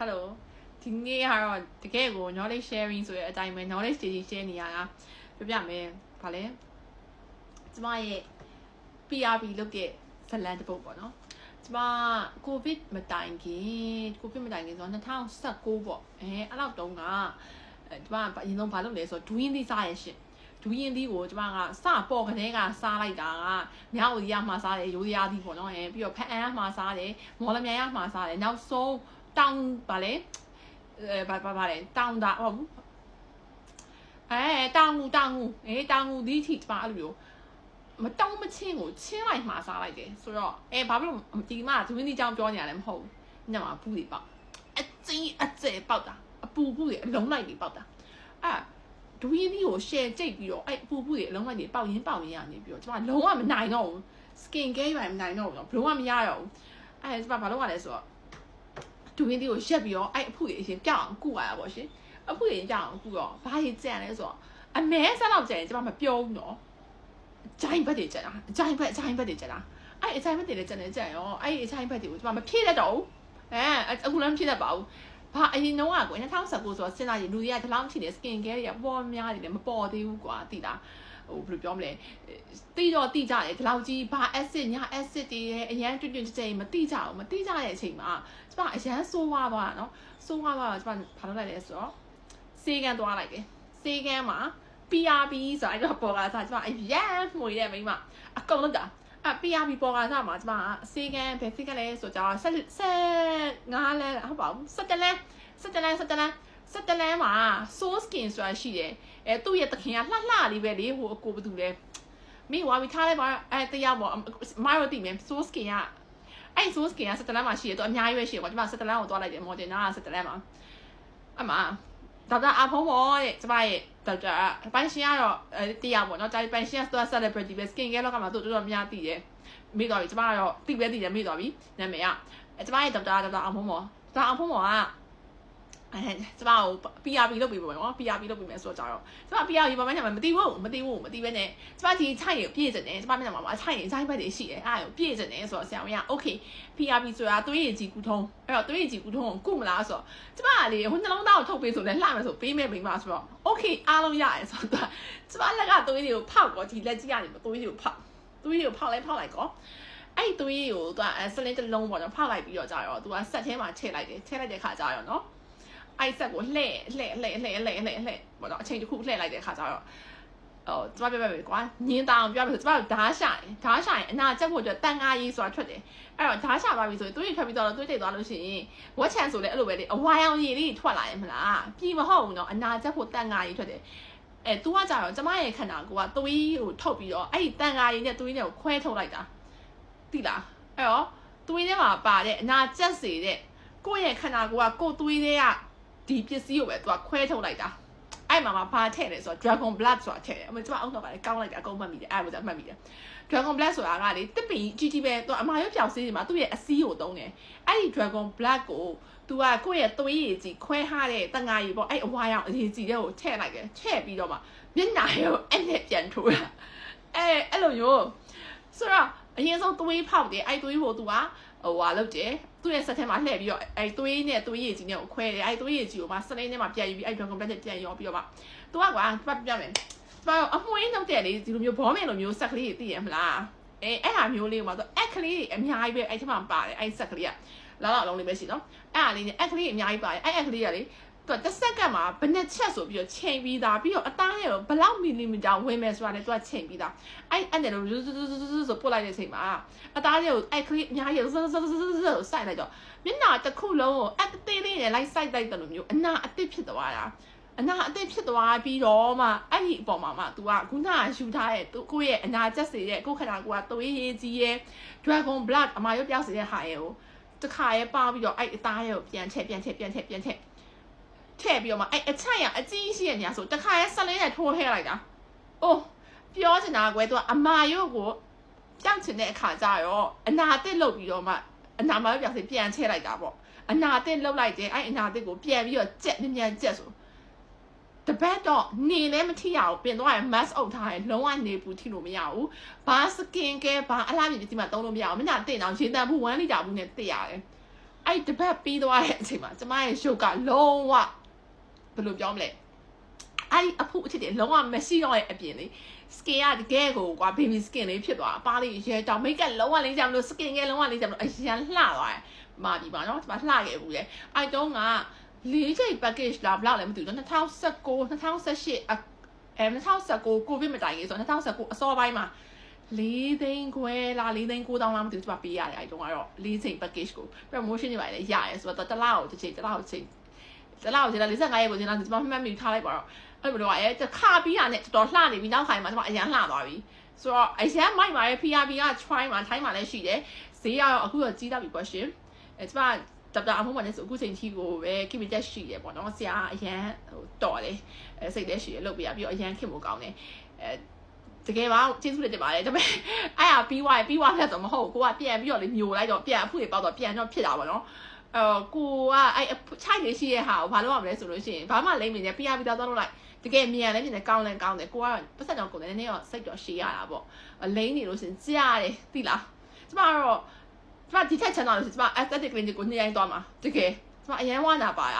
hello ဒီနေ့ကတော့တကယ်ကို knowledge sharing ဆိုတဲ့အတိုင်းပဲ knowledge တွေ share နေရတာပြပြမယ်ဗာလဲကျမရဲ့ PRB လုပ်တဲ့ဇလန်တစ်ပုတ်ပေါ့နော်ကျမကိုဗစ်မတိုင်ခင်ကိုဗစ်မတိုင်ခင်ဆိုတော့2019ပေါ့အဲအဲ့လောက်တုန်းကအဲကျမအရင်ဆုံးဘာလုပ်လဲဆိုတော့ဒူးရင်သီးစားရရှင်ဒူးရင်သီးကိုကျမကစပေါ်ကလေးကစားလိုက်တာကမြောက်ဦးရမှာစားတယ်ရိုးရသီးပေါ့နော်အဲပြီးတော့ဖက်အန်းမှာစားတယ်မော်လမြိုင်ရမှာစားတယ်နောက်ဆုံး တောင်ဗာလဲအဲဘာဘာဘာလဲတောင်တာဟုတ်ဘူးအဲတောင်ငူတောင်ငူအဲတောင်ငူဒီထိကျမအဲ့လိုမျိုးမတောင်းမချင်းကိုချင်းလိုက်မှာစားလိုက်တယ်ဆိုတော့အဲဘာဖြစ်လို့ဒီမှာဒူးင်းဒီကြောင်ပြောနေရတယ်မဟုတ်ဘူးညမှာဘူးတွေပေါက်အကျင်းအကျဲပေါက်တာအပူဘူးတွေအလုံးလိုက်တွေပေါက်တာအဲဒူးင်းဒီကို share ကြိတ်ပြီးတော့အဲအပူဘူးတွေအလုံးလိုက်တွေပေါက်ရင်းပေါက်ရင်းရနေပြီးတော့ကျမလုံးဝမနိုင်တော့ဘူး skin care ပဲမနိုင်တော့ဘူးတော့ဘလုံးဝမရတော့ဘူးအဲကျမဘာလုပ်ရလဲဆိုတော့ ဒူးင်းဒီကိုရက်ပြီးတော့အဲအဖူတွေအရင်ပြောက်အောင်ကုရတာပေါ့ရှင်အဖူတွေပြောက်အောင်ကုတော့ဘာကြီးကြံလဲဆိုတော့အမဲဆက်တော့ကြံရင်ကျမမပြောဘူးနော်အချိုင်းဘက်တွေကျက်တာအချိုင်းဘက်အချိုင်းဘက်တွေကျက်တာအဲ့အချိုင်းဘက်တွေလည်းကျက်နေကျက်ရောအဲ့အချိုင်းဘက်တွေကိုကျွန်မမဖြည့်တတ်တော့ဘူးအဲအခုလည်းမဖြည့်တတ်ပါဘူးဘာအရင်တော့ကွယ်2019ဆိုတော့စဉ်းစားရင်လူတွေကဒီလောက်ထိနေ skin care တွေကပေါ်များနေတယ်မပေါ်သေးဘူးကွာတိတာ ဟိုဘယ်လိုပြောမလဲတိတော့တိကြတယ်ဒီလောက်ကြီးဘာ acid ညာ acid တွေရဲ့အရန်တွန့်တွန့်ကြဲမတိကြဘူးမတိကြတဲ့အချိန်မှာကျွန်မအရန်ဆိုးွားသွားတာနော်ဆိုးွားသွားတော့ကျွန်မဘာလုပ်လိုက်လဲဆိုတော့စေကန်သွားလိုက်တယ်စေကန်မှာ PRB ဆိုအဲ့တော့ပေါ်ကားစားကျမအရန်မှွေတဲ့မိမအကုန်လုံးတာအ PRB ပေါ်ကားစားမှာကျမအစေကန်ဘယ်ဖိကလဲဆိုကြတော့ဆက်ဆက်ငါးလဲဟုတ်ပါဘူးဆက်တလဲဆက်တလဲဆက်တလဲဆက်တလဲမှာ source skin ဆိုတာရှိတယ် အဲသူ့ရဲ့တခင်ကလှလှလေးပဲလေဟိုအကိုဘသူလဲမိဝါပြီးထားလိုက်ပါအဲတရားပေါ့မိုင်းရတိမယ် source skin ကအဲ့ source skin ကဆက်တလဲမှာရှိတယ်သူအများကြီးပဲရှိတယ်ကွာကျမဆက်တလဲကိုသွားလိုက်တယ် modern ကဆက်တလဲမှာအမဒေါက်တာအဖုံးပေါ့တဲ့ကျမရဲ့ဒေါက်တာပန်ရှင်ကတော့အဲတရားပေါ့နော်ဒါပန်ရှင်က celebrity ပဲ skin care လောကမှာသူတော်တော်များသိတယ်မိသွားပြီကျမကတော့သိပဲသိတယ်မိသွားပြီနာမည်ကအဲကျမရဲ့ဒေါက်တာဒေါက်တာအဖုံးပေါ့ဒေါက်တာအဖုံးပေါ့က အဲကျမကို PRP လုပ်ပြီးပေါ့နော် PRP လုပ်ပြီးမယ်ဆိုတော့ကြတော့ကျမ PRP ဘာမှညမသိဘူးမသိဘူးမသိပဲနဲ့ကျမဒီချိုင်ရပြည့်စတယ်ကျမမျက်နှာမှာချိုင်ရင်ချိုင်ဘက်တွေရှိတယ်အားကိုပြည့်စတယ်ဆိုတော့ဆရာဝန်က okay PRP ဆိုတာသွေးရည်ကြည်ကူထုံးအဲ့တော့သွေးရည်ကြည်ကူထုံးကိုကုမလားဆိုတော့ကျမကလေဟိုနှလုံးသားကိုထုတ်ပေးဆိုလဲလှမယ်ဆိုပေးမယ်မိမဆိုတော့ okay အားလုံးရတယ်ဆိုတော့ကျမလက်ကသွေးတွေကိုဖောက်ကောဒီလက်ကြီးကနေသွေးတွေကိုဖောက်သွေးတွေကိုဖောက်လိုက်ဖောက်လိုက်ကောအဲ့သွေးကိုသူကဆလင်းတစ်လုံးပေါ့နော်ဖောက်လိုက်ပြီးတော့ကြာတော့သူကဆက်ထဲမှာထည့်လိုက်တယ်ထည့်လိုက်တဲ့ခါကြာရောနော် အဲ့ဆက်ကိုလှဲ့လှဲ့လှဲ့လှဲ့လှဲ့လှဲ့လှဲ့ပေါ့နော်အချိန်တစ်ခုလှဲ့လိုက်တဲ့ခါကြာတော့ဟိုကျမပြောပြမယ်ကွာညင်းတောင်ပြောပြဆိုကျမတို့ဓားရှာရင်ဓားရှာရင်အနာချက်ဖို့အတွက်တန်ငါကြီးဆိုတာထွက်တယ်အဲ့တော့ဓားရှာသွားပြီဆိုရင်သွေးထွက်ပြီးတော့သွေးတိတ်သွားလို့ရှိရင်ဝက်ချန်ဆိုလည်းအဲ့လိုပဲလေအဝါရောင်ရည်လေးထွက်လာရင်မလားပြီမဟုတ်ဘူးနော်အနာချက်ဖို့တန်ငါကြီးထွက်တယ်အဲ तू ကကြတော့ကျမရဲ့ခန္ဓာကိုယ်ကသွေးကိုထုတ်ပြီးတော့အဲ့ဒီတန်ငါကြီးနဲ့သွေးနဲ့ကိုခွဲထုတ်လိုက်တာသိလားအဲ့တော့သွေးထဲမှာပါတဲ့အနာချက်စေတဲ့ကိုယ့်ရဲ့ခန္ဓာကိုယ်ကကိုယ်သွေးထဲက ဒီပစ္စည်းကိုပဲသူကခွဲထုတ်လိုက်တာအဲ့မှာမှာဘာထည့်လဲဆိုတော့ Dragon Blood ဆိုတာထည့်တယ်အမကျွန်မအောက်တော့ပါလေကောင်းလိုက်တယ်အကုန်မှတ်မိတယ်အဲ့ဒါကိုကျွန်မမှတ်မိတယ် Dragon Blood ဆိုတာကလေတစ်ပင်ကြီးကြီးပဲသူအမာရွက်ပြောင်စေးနေမှာသူ့ရဲ့အစည်းကိုသုံးတယ်အဲ့ဒီ Dragon Blood ကိုသူကကိုယ့်ရဲ့သွေးရည်ကြီးခွဲဟတဲ့တငါရီပေါ့အဲ့အဝါရောင်အရေးကြီးတဲ့ကိုထည့်လိုက်တယ်ထည့်ပြီးတော့မှမျက်နှာရောအဲ့နဲ့ပြန်ထိုးတာအဲ့အဲ့လိုမျိုးဆိုတော့အရင်ဆုံးသွေးဖောက်တယ်အဲ့သွေးကိုသူက ဟိုဟာလုပ်တယ်သူ့ရဲ့ဆက်ထဲမှာလှည့်ပြီးတော့အဲ့သွေးနဲ့သွေးရည်ကြီးနဲ့ကိုခွဲတယ်အဲ့သွေးရည်ကြီးကိုမှစလိန်နဲ့မှပြန်ယူပြီးအဲ့ dragon blood နဲ့ပြန်ရောပြီးတော့မှ तू ကကွာပတ်ပြမယ်ကျမတို့အမွှေးနှုတ်တဲ့လေဒီလိုမျိုးဘောမင်လိုမျိုးဆက်ကလေးတွေသိရမလားအဲအဲ့ဟာမျိုးလေးမှာဆိုအက်ကလေးအများကြီးပဲအဲ့ထဲမှာပါတယ်အဲ့ဆက်ကလေးကလောက်လောက်လုံးလေးပဲရှိနော်အဲ့ဟာလေးနဲ့အက်ကလေးအများကြီးပါတယ်အဲ့အက်ကလေးကလေ သူတစ်စက္ကန့်မှာဘယ်နှစ်ချက်ဆိုပြီးတော့ချိန်ပြီးသားပြီးတော့အသားရဲ့ဘယ်လောက်မီလီမီတာဝင်မယ်ဆိုတာလည်းသူကချိန်ပြီးသားအဲ့အဲ့နဲ့လို့ဆိုပို့လိုက်တဲ့အချိန်မှာအသားရဲ့ကိုအဲ့ကလေးအများကြီးဆိုဆိုဆိုဆိုဆိုစိုက်လိုက်တော့မျက်နှာတစ်ခုလုံးကိုအက်သေးလေးနဲ့လိုက်စိုက်လိုက်တယ်လို့မျိုးအနာအတစ်ဖြစ်သွားတာအနာအသိဖြစ်သွားပြီးတော့မှအဲ့ဒီအပေါ်မှာမှ तू ကခုနကယူထားတဲ့သူကိုယ့်ရဲ့အနာကျက်စေတဲ့ကိုယ့်ခန္ဓာကိုယ်ကသွေးရည်ကြီးရဲ့ dragon blood အမာရုပ်ပြောက်စေတဲ့ဟာရဲ့ကိုတခါရဲ့ပါပြီးတော့အဲ့အသားရဲ့ကိုပြန်ချက်ပြန်ချက်ပြန်ချက်ပြန်ချက် ထည့်ပြီးတော့မှအဲ့အချက်ရအကြီးရှိတဲ့နေရာဆိုတခါရဲ့ဆက်လေးနဲ့ထိုးထည့်လိုက်တာ။အိုးပြောချင်တာကွယ် तू ကအမာရုပ်ကိုပြောက်ချင်တဲ့အခါကျတော့အနာအသစ်လုပ်ပြီးတော့မှအနာမရုပ်ပြောက်စေပြန်ချက်လိုက်တာပေါ့။အနာအသစ်လုပ်လိုက်တယ်အဲ့အနာအသစ်ကိုပြန်ပြီးတော့ကြက်မြန်မြန်ကြက်ဆိုတပတ်တော့နေလည်းမထိရဘူးပြင်သွားရင် mask အုပ်ထားရင်လုံးဝနေပူထိလို့မရဘူးဘာ skin care ဘာအလားမြင်ပစ္စည်းမှသုံးလို့မရဘူးမင်းကတင်အောင်ရေတန်ဘူး1လီတာဘူးနဲ့တက်ရတယ်အဲ့တပတ်ပြီးသွားတဲ့အချိန်မှာကျမရဲ့ရုပ်ကလုံးဝ ဘယ်လိုပြောမလဲအဲ့ဒီအဖုအချစ်တွေလုံးဝမရှိတော့ရဲ့အပြင်လေ skin ကတကယ်ကိုကွာ baby skin လေးဖြစ်သွားအပားလေးရဲတောင် make up လုံးဝလေးကြမလို့ skin ကလုံးဝလေးကြမလို့အရန်လှသွားတယ်မာပြီပါနော်ဒီမှာလှခဲ့ဘူးလေအဲ့တုန်းကလေးချိန် package လာဘလောက်လည်းမသိဘူး2019 2018အဲ2019 covid မတိုင်ခင်ဆို2019အစောပိုင်းမှာလေးသိန်းခွဲလားလေးသိန်း9တောင်းလားမသိဘူးဒီမှာပေးရတယ်အဲ့တုန်းကတော့လေးချိန် package ကို promotion တွေပါလေရရဲဆိုတော့တစ်လောက်တစ်ချိန်တစ်လောက်တစ်ချိန် တစ်လောက်ချိန်45ရက်ကိုချိန်လားဒီမှာမှတ်မိထားလိုက်ပါတော့အဲ့လိုတော့အဲတခါပြီးရနဲ့တော်တော်လှနေပြီနောက်ခိုင်မှာကျွန်မအရန်လှသွားပြီဆိုတော့အရန်မိုက်ပါရဲ့ PRB က try မှာထိုင်းမှာလည်းရှိတယ်ဈေးကတော့အခုတော့ကြီးတော့ပြီပေါ့ရှင်အဲကျွန်မတပ်တာအမှုမှလည်းဆိုအခုချိန်ထိကိုပဲခိမတက်ရှိတယ်ပေါ့နော်ဆရာအရန်ဟိုတော်တယ်အဲစိတ်လည်းရှိရလုပ်ပြရပြီးတော့အရန်ခင်ဖို့ကောင်းတယ်အဲတကယ်ပါကျေးဇူးတင်ပါတယ်ဒါပေမဲ့အဲ့ဟာပြီးွားရင်ပြီးွားတဲ့ဆိုမဟုတ်ကိုကပြန်ပြီးတော့လေညိုလိုက်တော့ပြန်အဖွေပေါက်တော့ပြန်တော့ဖြစ်တာပေါ့နော် အော်ကိုကအဲ့ချိုက်နေရှိရဲ့ဟာကိုဘာလို့ရမလဲဆိုလို့ရှိရင်ဘာမှလိမ့်မနေပြရပြီးတော့သွားလို့လိုက်တကယ်မြန်လည်းမြန်တယ်ကောင်းလည်းကောင်းတယ်ကိုကပတ်သက်တော့ကိုလည်းနည်းနည်းတော့စိတ်တော့ရှည်ရတာပေါ့လိမ့်နေလို့ရှင်ကြားတယ်သိလားကျမကတော့ကျမဒီထက်ချမ်းသာလို့ရှင်ကျမ aesthetic clinic ကိုနှစ်ရိုင်းသွားမှာတကယ်ကျမအရင်ဝါနာပါရ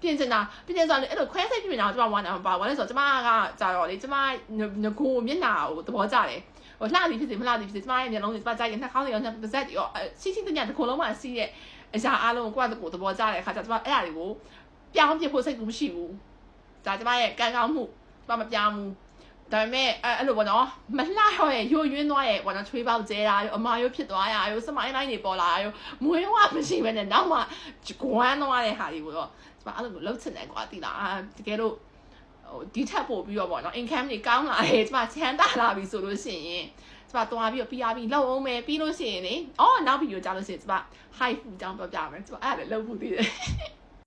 ပြင်ချင်တာပြင်ချင်ဆိုတော့အဲ့လိုခွဲစိတ်ပြင်တာကျမဝါနာမပါဘာလဲဆိုတော့ကျမကကြာတော့လေကျမငကိုမျက်နှာကိုသဘောကျတယ်ဟိုလှသည်ဖြစ်စေမလှသည်ဖြစ်စေကျမရဲ့မျက်လုံးတွေကျမကြိုက်ရင်နှာခေါင်းတွေရောနှာပါးစပ်တွေရောစီးစီးတညတစ်ခုလုံးမှစီးရဲ့ အရာအားလုံးကိုကိုယ့်အကိုသဘောကျတဲ့အခါကျကျမအဲ့အရာတွေကိုပြောင်းပြဖို့စိတ်ကူမရှိဘူးဒါကျမရဲ့ကံကောင်းမှုကျမမပြောင်းဘူးဒါပေမဲ့အဲ့အဲ့လိုပေါ့နော်မလှတော့ရဲ့ရိုးရင်းသွားရဲ့ပေါ့နော်ချွေးပေါက်ကျဲတာရောအမာရောဖြစ်သွားရရောစမိုင်းလိုင်းတွေပေါ်လာရောမွေးဝမရှိဘဲနဲ့နောက်မှဂွမ်းသွားတဲ့ဟာတွေကိုတော့ကျမအဲ့လိုလှုပ်ချင်တယ်ကွာတိလားတကယ်လို့ ဟိုဒီထက်ပို့ပြီးတော့ပေါ့နော် income တွေကောင်းလာတယ်ကျမချမ်းသာလာပြီဆိုလို့ရှိရင်ကျမသွားပြီးတော့ PR ပြီးလောက်အောင်မယ်ပြီးလို့ရှိရင်လေအော်နောက်ဗီဒီယိုကြားလို့ရှိရင်ကျမ high food ကြောင်းပြောပြမယ်ကျမအဲ့ဒါလည်းလုပ်ဖို့တည်တယ်